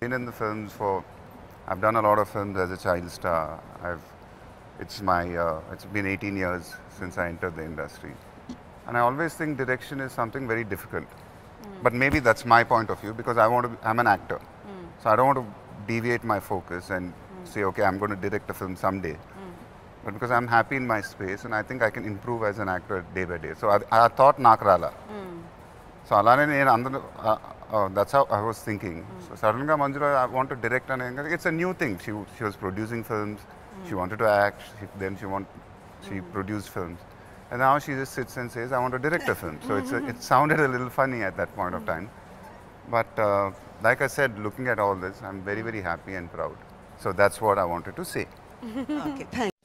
Been in the films for I've done a lot of films as a child star. I've it's my uh, it's been 18 years since I entered the industry, and I always think direction is something very difficult. Hmm. But maybe that's my point of view because I want to. Be, I'm an actor, hmm. so I don't want to deviate my focus and hmm. say, okay, I'm going to direct a film someday but because I'm happy in my space and I think I can improve as an actor day by day. So I, I thought Nakrala. Mm. So Alane and uh, that's how I was thinking. Mm. So Manjula, I want to direct and it's a new thing. She, she was producing films, mm. she wanted to act, she, then she, want, she mm. produced films. And now she just sits and says, I want to direct a film. So it's a, hmm. it sounded a little funny at that point of hmm. time. But uh, like I said, looking at all this, I'm very, very happy and proud. So that's what I wanted to say. okay, thanks.